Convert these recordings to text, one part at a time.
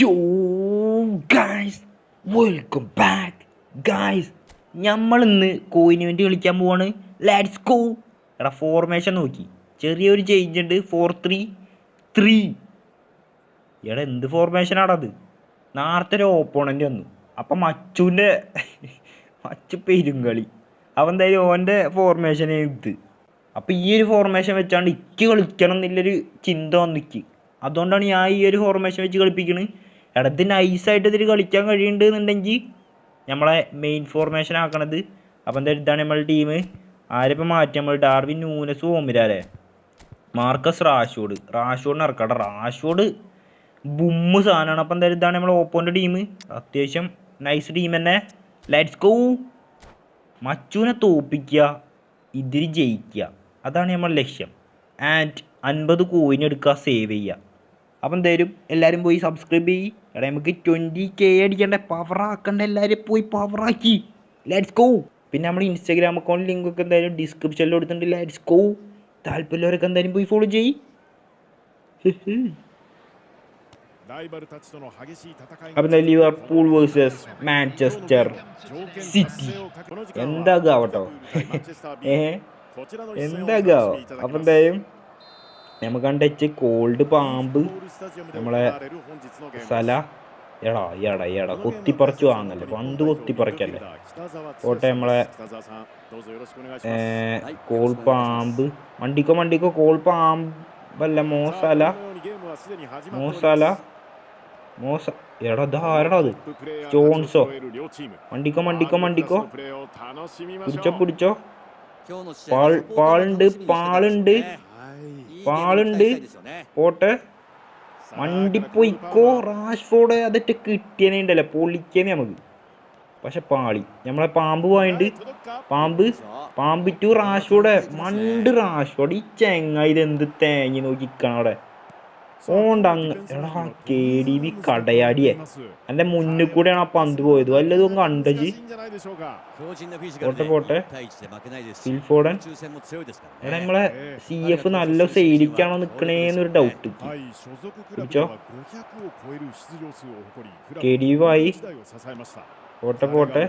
യോ guys welcome back guys നമ്മൾ ഇന്ന് കോയിന് വേണ്ടി കളിക്കാൻ പോവാണ്. ലാറ്റ്സ് ഗോ എടാ ഫോർമേഷൻ നോക്കി. ചെറിയൊരു ചേഞ്ച് ഉണ്ട്. ഫോർ ത്രീ ത്രീ എടാ എന്ത് ഫോർമേഷനാടാ അത്? നേരത്തെ ഒരു ഓപ്പോണന്റ് വന്നു. അപ്പം മച്ചുവിന്റെ മച്ചു പെരുങ്കളി അവൻ എന്തായാലും ഓന്റെ ഫോർമേഷനെ ഇത്. അപ്പം ഈ ഒരു ഫോർമേഷൻ വെച്ചാണ്ട് ഇക്ക് കളിക്കണം എന്നുള്ളൊരു ചിന്ത വന്നിക്ക് അതുകൊണ്ടാണ് ഞാൻ ഈ ഒരു ഫോർമേഷൻ വെച്ച് കളിപ്പിക്കണത് നൈസ് നൈസായിട്ട് ഇതിൽ കളിക്കാൻ കഴിയുന്നുണ്ട് എന്നുണ്ടെങ്കിൽ നമ്മളെ മെയിൻ ഫോർമേഷൻ ആക്കണത്. അപ്പം എന്താ ഇതാണ് നമ്മളെ ടീം ആരിപ്പം മാറ്റി നമ്മൾ ഡാർവിൻ ന്യൂനസ് ഓമിരാലേ മാർക്കസ് റാഷോഡ്. റാഷോഡിന് ഇറക്കട്ടെ റാഷോഡ് ബുമ്മ് സാധനമാണ് അപ്പം എന്തായാലും ഇതാണ് നമ്മളെ ഓപ്പോന്റെ ടീം അത്യാവശ്യം നൈസ് ടീം തന്നെ. ലെറ്റ്സ് ഗോ മച്ചുവിനെ തോപ്പിക്കുക ഇതിൽ ജയിക്കുക അതാണ് നമ്മളെ ലക്ഷ്യം. ആൻഡ് അൻപത് കോയിൻ എടുക്കുക സേവ് ചെയ്യുക അപ്പം എന്തായാലും എല്ലാവരും പോയി സബ്സ്ക്രൈബ് ചെയ്യ്. എടാ നമുക്ക് ട്വന്റി കെ അടിക്കണ്ടേ? പവറാക്കണ്ട എല്ലാവരും പോയി പവറാക്കി ലെറ്റ്സ് ഗോ പിന്നെ നമ്മുടെ ഇൻസ്റ്റാഗ്രാം അക്കൗണ്ട് ലിങ്ക് ഒക്കെ എന്തായാലും ഡിസ്ക്രിപ്ഷനിൽ കൊടുത്തിട്ടുണ്ട്. ലെറ്റ്സ് ഗോ താല്പര്യമുള്ളവരൊക്കെ എന്തായാലും പോയി ഫോളോ ചെയ്യ്. അപ്പം എന്തായാലും ലിവർപൂൾ വേഴ്സസ് മാഞ്ചസ്റ്റർ സിറ്റി എന്താകാവട്ടോ? ഏ എന്താകാവോ? അപ്പം എന്തായാലും നമുക്ക് കണ്ടച്ച് കോൾഡ് പാമ്പ് നമ്മളെ സല. എടാ എടാ എടാ കൊത്തിപ്പറിച്ചു വാങ്ങല്ലേ. പന്ത് കൊത്തിപ്പറിക്കല്ലേ. പോട്ടെ നമ്മളെ കോൾ പാമ്പ്. മണ്ടിക്കോ മണ്ടിക്കോ കോൾ പാമ്പല്ല മോസല മോസല മോസ എടാ ധാരണ അത് ജോൺസോ. മണ്ടിക്കോ മണ്ടിക്കോ മണ്ടിക്കോ പിടിച്ചോ പിടിച്ചോ പാൾ പാളുണ്ട് പാളുണ്ട് പാളുണ്ട്. പോട്ടെ. മണ്ടിപ്പോയിക്കോ റാഷ്ഫോർഡ് അതിട്ട് കിട്ടിയനെ ഉണ്ടല്ലേ. പൊളിക്കനെ നമുക്ക്. പക്ഷെ പാളി. നമ്മളെ പാമ്പ് പോയിണ്ട്. പാമ്പ്. പാമ്പ് ടു റാഷ്ഫോർഡ് മണ്ട് റാഷ്ഫോർഡ് ഈ ചെങ്ങായി ഇത് എന്ത് തേങ്ങി നോക്കിക്കണം അവിടെ ഓണ്ട് അങ്ങ് എടാ കെ ഡി ബി കടയാടിയെ. എന്റെ മുന്നിൽ കൂടെയാണ് ആ പന്ത് പോയത്. വല്ലതും കണ്ടജി പോട്ടെ പോട്ടെ. ഫിൽഫോർഡൻ എടാ നമ്മളെ സി എഫ് നല്ല സൈഡിക്കാണോ നിക്കണേന്നൊരു ഡൗട്ട് പിടിച്ചോ. കെ ഡി ബി വായി പോട്ടെ പോട്ടെ.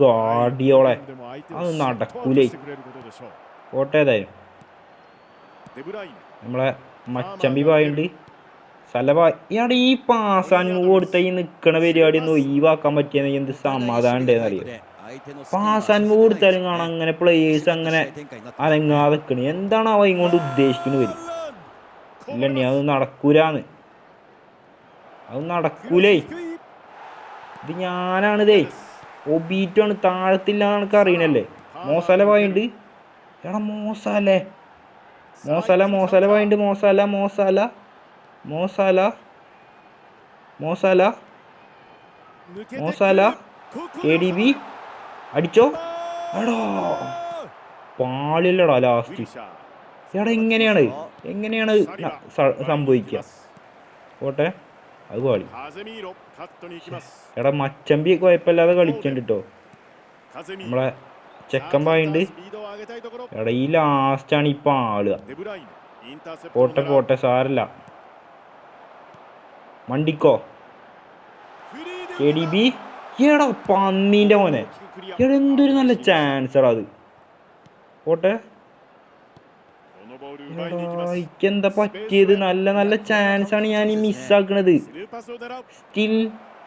ഗാഡിയോളെ. അത് നടക്കൂലേ. പോട്ടെ ഏതായാലും. നമ്മളെ മച്ചമ്പി പായുണ്ട് എടാ ഈ പാസാൻ കൊടുത്ത ഈ നിക്കണ പരിപാടി ഒന്ന് ഒഴിവാക്കാൻ പറ്റിയെന്ന് എന്ത് സമാധാനം ഉണ്ടെന്ന് അറിയാം പാസാൻ കൊടുത്താലും കാണാം അങ്ങനെ പ്ലേയേഴ്സ് അങ്ങനെ അനങ്ങാതെ എന്താണ് അവ ഇങ്ങോട്ട് ഉദ്ദേശിക്കുന്നത് വരും ഇല്ലണ്ണി അത് നടക്കൂലാന്ന്. അത് നടക്കൂലേ. ഇത് ഞാനാണിതേ. ഒബീറ്റാണ് താഴത്തില്ല എനിക്ക് അറിയണല്ലേ. മോസാല പോയിണ്ട്. എടാ Mo Salah. Mo Salah Mo Salah പോയിണ്ട്. Mo Salah Mo Salah. Mo Salah. Mo Salah. Mo Salah. A D B. അടിച്ചോ? എടോ പാളില്ലടാ ലാസ്റ്റ് എടാ എങ്ങനെയാണ്? എങ്ങനെയാണ് സംഭവിക്കുക? പോട്ടെ അത് പാളി. എടാ മച്ചമ്പി കുഴപ്പമില്ലാതെ കളിക്കണ്ട് കേട്ടോ നമ്മളെ ചെക്കൻ പായുണ്ട്. എടാ ഈ ലാസ്റ്റാണ് ഈ പാളുക പോട്ടെ പോട്ടെ സാരല്ല. മണ്ടിക്കോ? K D B? എടാ പന്നീന്റെ മോനെ. എടാ എന്തൊരു നല്ല ചാൻസ് എടാ അത്. പോട്ടെ. എന്താ പറ്റിയത്? നല്ല നല്ല ചാൻസ് ആണ് ഞാൻ ഈ മിസ്സാക്കണത് സ്റ്റിൽ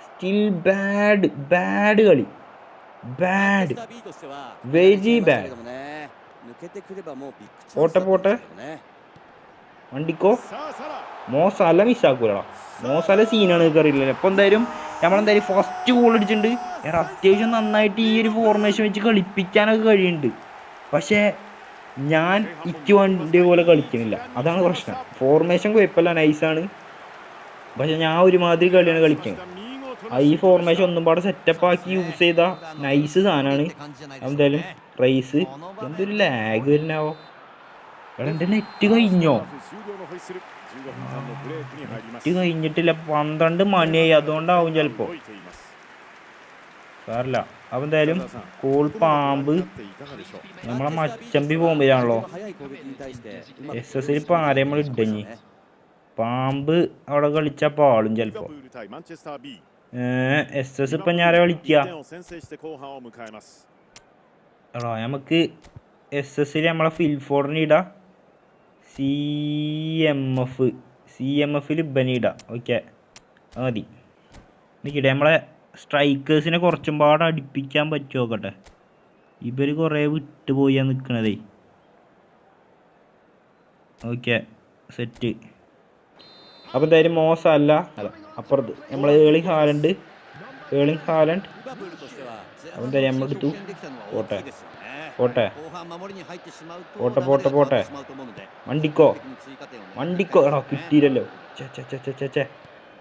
സ്റ്റിൽ ബാഡ് ബാഡ് കളി. ബാഡ് വെരി ബാഡ് പോട്ടെ പോട്ടെ. വണ്ടിക്കോ? മോസാല മിസ്സാക്കൂലടാ മോസാല സീനാണ് അറിയില്ല അപ്പൊ എന്തായാലും നമ്മളെന്തായാലും ഫസ്റ്റ് ഗോൾ അടിച്ചിട്ടുണ്ട്. എടാ അത്യാവശ്യം നന്നായിട്ട് ഈ ഒരു ഫോർമേഷൻ വെച്ച് കളിപ്പിക്കാനൊക്കെ കഴിയുന്നുണ്ട്. പക്ഷേ ഞാൻ ഇക്ക് വണ്ടി പോലെ കളിക്കുന്നില്ല അതാണ് പ്രശ്നം. ഫോർമേഷൻ കുഴപ്പമില്ല നൈസാണ് പക്ഷെ ഞാൻ ഒരുമാതിരി കളിയാണ് കളിക്കുന്നത് ഈ ഫോർമേഷൻ ഒന്നും പാടെ സെറ്റപ്പ് ആക്കി യൂസ് ചെയ്ത നൈസ് സാധനമാണ്. എന്തായാലും റൈസ് എന്തൊരു ലാഗ് വരുന്നാവോ എന്റെ നെറ്റ് കഴിഞ്ഞോ? നെറ്റ് കഴിഞ്ഞിട്ടില്ല. പന്ത്രണ്ട് മണിയായി. അതുകൊണ്ടാവും ചിലപ്പോ. സാറില്ല അപ്പൊ എന്തായാലും കോൾ പാമ്പ് നമ്മളെ മച്ചമ്പി പോകുമ്പോഴാണല്ലോ. എസ് എസ് ഇപ്പൊ ആരെയും നമ്മൾ ഇടഞ്ഞി. പാമ്പ് അവിടെ കളിച്ച പാളും ചെലപ്പോ. എസ് എസ് ഇപ്പൊ ഞാൻ കളിക്കുക നമുക്ക് എസ് എസ് നമ്മളെ ഫിൽഫോർഡിന് ഇടാം. C M F C M എഫിൽ ഇബനി ഇടാം. ഓക്കെ അത് മതി. നിൽക്കട്ടെ നമ്മളെ സ്ട്രൈക്കേഴ്സിനെ കുറച്ചും പാടെ അടുപ്പിക്കാൻ പറ്റുമോ നോക്കട്ടെ? ഇവർ കുറേ വിട്ടു പോയാ നിൽക്കണതേ ഓക്കെ സെറ്റ് അപ്പോൾ എന്തായാലും മോശമല്ല. അല്ല അപ്പുറത്ത്. നമ്മൾ ഏളി ഹാലണ്ട് ഏളിങ് ഹാലൻഡ്. അവൻ ഞമ്മെടുത്തു പോട്ടെ. പോട്ടെ. പോട്ടെ, പോട്ടെ പോട്ടെ, മണ്ടിക്കോ. വണ്ടിക്കോ എടാ കിട്ടിയില്ലല്ലോ. ചേ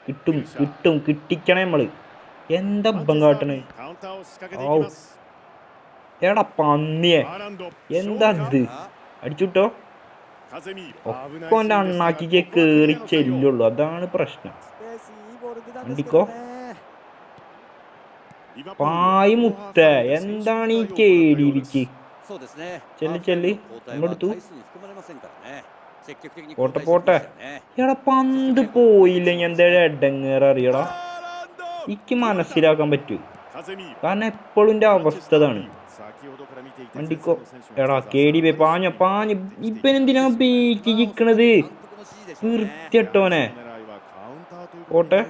കിട്ടും കിട്ടും. കിട്ടിക്കണേ നമ്മൾ. എന്താ ഇപ്പം കാട്ടണ്. എടാ പന്നിയെ. എന്താ ഇത്? അടിച്ചുട്ടോ. ഒക്കെ അണ്ണാക്കിക്ക് കേറി ചെല്ലുള്ളൂ. അതാണ് പ്രശ്നം. വണ്ടിക്കോ പായ് മുത്ത എന്താണ് ഈ കേടിയിരിക്ക്? ചെല്ലി ചെല്ലി. അങ്ങോട്ട് പോട്ടെ, പോട്ടെ. എടാ പന്ത് പോയില്ല എന്താ എടങ്ങേറ് അറിയടാ. എനിക്ക് മനസ്സിലാക്കാൻ പറ്റൂ. കാരണം എപ്പോഴും എന്റെ അവസ്ഥ ഇതാണ് വണ്ടിക്കോ എടാ കേടി പേ പാഞ്ഞ പാഞ്ഞ. ഇപ്പനെന്തിനാ ബേക്ക് ചിക്കണത് വൃത്തിയട്ടോനെ പോട്ടെ.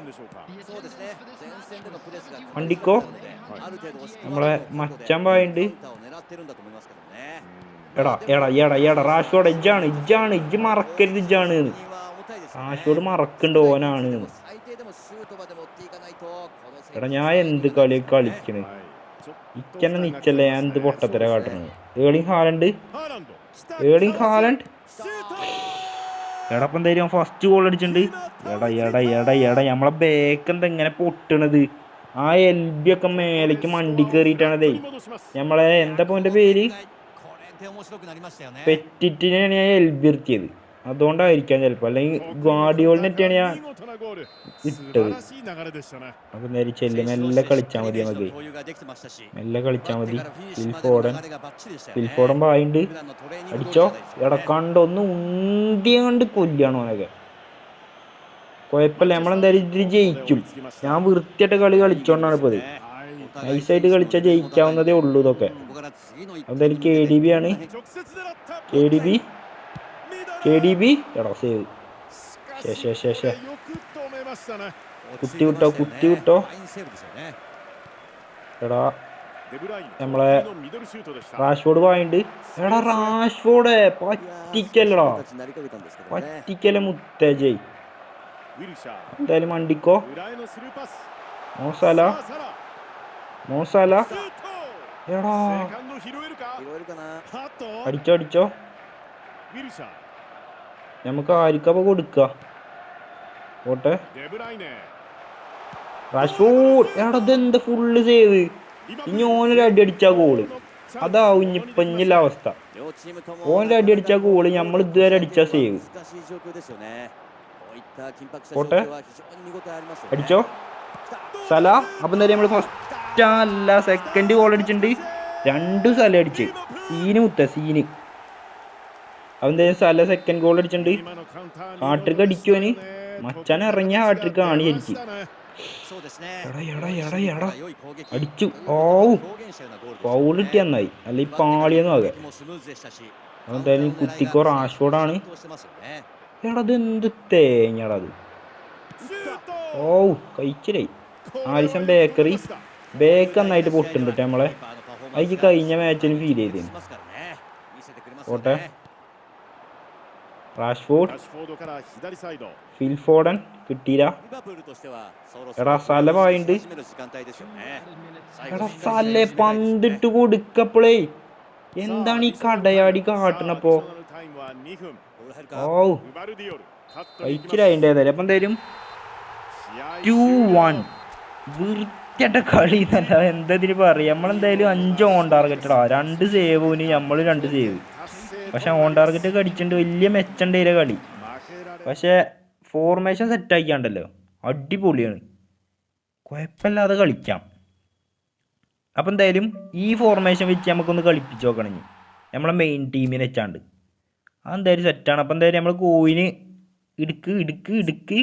വണ്ടിക്കോ? നമ്മളെ മച്ചാൻ പായുണ്ട്. എടാ എടാ എടാ എടാ റാഷോട് ഇജ്ജാണ് ഇജ്ജാണ് ഇജ്ജ് മറക്കരുത് ഇജ്ജാണ് റാഷോട് മറക്കണ്ട ഓനാണ് എടാ ഞാൻ എന്ത് കളി കളിക്കണ്? ഇക്കന്നെ നിച്ചല്ലേ ഞാൻ എന്ത് പൊട്ടത്തര കാട്ടണത്? ഏളിങ് ഹാലണ്ട് ഏളിങ് ഹാലണ്ട് എടാ ഇപ്പം എന്തായാലും ഫസ്റ്റ് ഗോൾ അടിച്ചിട്ടുണ്ട്. എടാ എടാ എടാ എടാ നമ്മളെ ബേക്ക് എന്താ ഇങ്ങനെ പൊട്ടണത്? ആ എൽ ബി ഒക്കെ മേലേക്ക് മണ്ടി കയറിയിട്ടാണതേ നമ്മളെ എന്താ പോന്റെ പേര്? പെറ്റിറ്റിനെയാണ് ഞാൻ എൽ ബി എത്തിയത് അതുകൊണ്ടായിരിക്കാം ചിലപ്പോ. അല്ലെങ്കിൽ ഗാഡിയോളിനെറ്റാണ് ഞാൻ ഇട്ടത്. അപ്പൊ നേരി ചെല്ലും മെല്ലെ കളിച്ചാൽ മതി നമുക്ക്. മെല്ലെ കളിച്ചാൽ മതി. ഫിൽഫോടൻ ഫിൽഫോടൻ പായുണ്ട് അടിച്ചോ? എടാ കണ്ടോ? ഒന്ന് ഉന്തിയ കണ്ട് കൊല്ലാണ് ഓനൊക്കെ. കുഴപ്പമില്ല. നമ്മളെന്തായാലും ഇതിൽ ജയിക്കും. ഞാൻ വൃത്തിയായിട്ട് കളി കളിച്ചോണ്ടാണ് ഇപ്പോൾ നൈസായിട്ട് കളിച്ചാൽ ജയിക്കാവുന്നതേ ഉള്ളൂ ഇതൊക്കെ. എന്തായാലും കെ ഡി ബി ആണ്. K D B K D B എടാ സേവ് ശേ, ശേ, ശേ, ശേ. കുത്തി വിട്ടോ, കുത്തി വിട്ടോ. എടാ നമ്മളെ റാഷ്ഫോർഡ് പോയിണ്ട് എടാ റാഷ്ഫോർഡ് പറ്റിക്കല്ലടാ. മുത്തേ മുത്തേജയ് എന്തായാലും മണ്ടിക്കോ മോസാല. മോസാല. അടിച്ചോ അടിച്ചോ. നമുക്ക് എടാ ഫുള്ള് സേവ് ഇനി ഓനൊരു അടി അടിച്ചാ ഗോൾ അതാവും ഇനിയിപ്പൊ അവസ്ഥ. ഓന്റെ അടി ഗോൾ നമ്മൾ ഇതുവരെ അടിച്ച സേവ് പോട്ടെ. അടിച്ചോ. സല. അപ്പം നേരെ നമ്മൾ ഫസ്റ്റ് അല്ല സെക്കൻഡ് ഗോൾ അടിച്ചിട്ടുണ്ട്. രണ്ട് സല അടിച്ച്. സീന് മുത്ത സീന്. അപ്പൊ എന്തായാലും സല സെക്കൻഡ് ഗോൾ അടിച്ചിട്ടുണ്ട്. ഹാട്രിക്ക് അടിക്കുവന് മച്ചാൻ ഇറങ്ങിയ ഹാട്രിക്ക് ആണ് ശരിക്കും അടിച്ചു. ഓവും ഫൗൾ കിട്ടി നന്നായി. അല്ലെ പാളിയൊന്നും ആകെ. എന്തായാലും കുത്തിക്കോ റാഷ്ഫോർഡാണ് എടാ എന്ത് തേങ്ങടാ ഓ കഴിച്ചില്ലേ? ആലിസം ബേക്കറി. ബേക്ക് നന്നായിട്ട് പൊട്ടുന്നുണ്ട് ട്ടോ നമ്മളെ. അതിക്ക് കഴിഞ്ഞ മാച്ചിന് ഫീൽ ചെയ്തേ ഓട്ടെ ഫിൽഫോർഡൻ പന്തിട്ട് കൊടുക്കപ്പോളേ. എന്താണ് ഈ കടയാടി കാട്ടണപ്പോ? ഓ ഏതായാലും അപ്പം എന്തായാലും ടു വൺ വൃത്തിയായിട്ട കളി എന്നല്ല എന്താ പറയാം നമ്മളെന്തായാലും അഞ്ച് ഓൺ ടാർഗറ്റഡാ രണ്ട് സേവിന് നമ്മൾ രണ്ട് സേവ് പക്ഷെ ഓൺ ടാർഗറ്റ് ഒക്കെ വലിയ മെച്ചണ്ടേലെ കളി. പക്ഷെ ഫോർമേഷൻ സെറ്റ് ആക്കിയാണ്ടല്ലോ. അടിപൊളിയാണ്. കുഴപ്പമില്ലാതെ കളിക്കാം. അപ്പം എന്തായാലും ഈ ഫോർമേഷൻ വെച്ച് നമുക്കൊന്ന് കളിപ്പിച്ച് നോക്കണം നമ്മളെ മെയിൻ ടീമിനെ വെച്ചാണ്ട്. അതെന്തായാലും സെറ്റാണ് അപ്പം എന്തായാലും നമ്മൾ കോയിന് ഇടുക്ക് ഇടുക്ക് ഇടുക്ക്.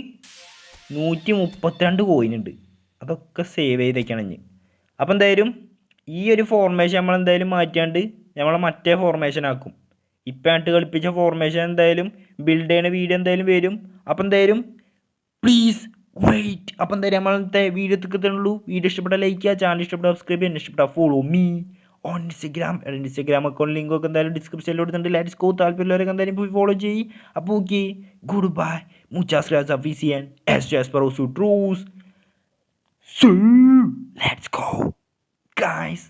നൂറ്റി മുപ്പത്തിരണ്ട് കോയിനുണ്ട് അതൊക്കെ സേവ് ചെയ്തേക്കണം ഇനി. അപ്പം എന്തായാലും ഈ ഒരു ഫോർമേഷൻ നമ്മൾ എന്തായാലും മാറ്റിയാണ്ട് നമ്മൾ മറ്റേ ഫോർമേഷൻ ആക്കും. ഇപ്പം ആയിട്ട് കളിപ്പിച്ച ഫോർമേഷൻ എന്തായാലും ബിൽഡ് ചെയ്യണ വീഡിയോ എന്തായാലും വരും. അപ്പം എന്തായാലും പ്ലീസ് വെയിറ്റ് അപ്പം എന്തായാലും നമ്മളത്തെ വീഡിയോ എത്തിക്കത്തുള്ളൂ വീഡിയോ ഇഷ്ടപ്പെട്ട ലൈക്ക് ചെയ്യുക. ചാനൽ ഇഷ്ടപ്പെട്ട സബ്സ്ക്രൈബ് ചെയ്യുക. ഇഷ്ടപ്പെട്ട follow me on Instagram Instagram account link ഒക്കെ എന്തായാലും ഡിസ്ക്രിപ്ഷനിൽ കൊടുത്തിട്ടുണ്ട്. ലെറ്റ്സ് ഗോ താല്പര്യമുള്ളവരൊക്കെ എന്തായാലും പോയി ഫോളോ ചെയ്യ്. അപ്പോൾ ഓക്കെ ഗുഡ് ബൈ മുച്ചാസ് ഗ്രാസ് അഫീസിയൻ എസ് ജാസ് പറോസു ട്രൂസ് ലെറ്റ്സ് ഗോ ഗൈസ്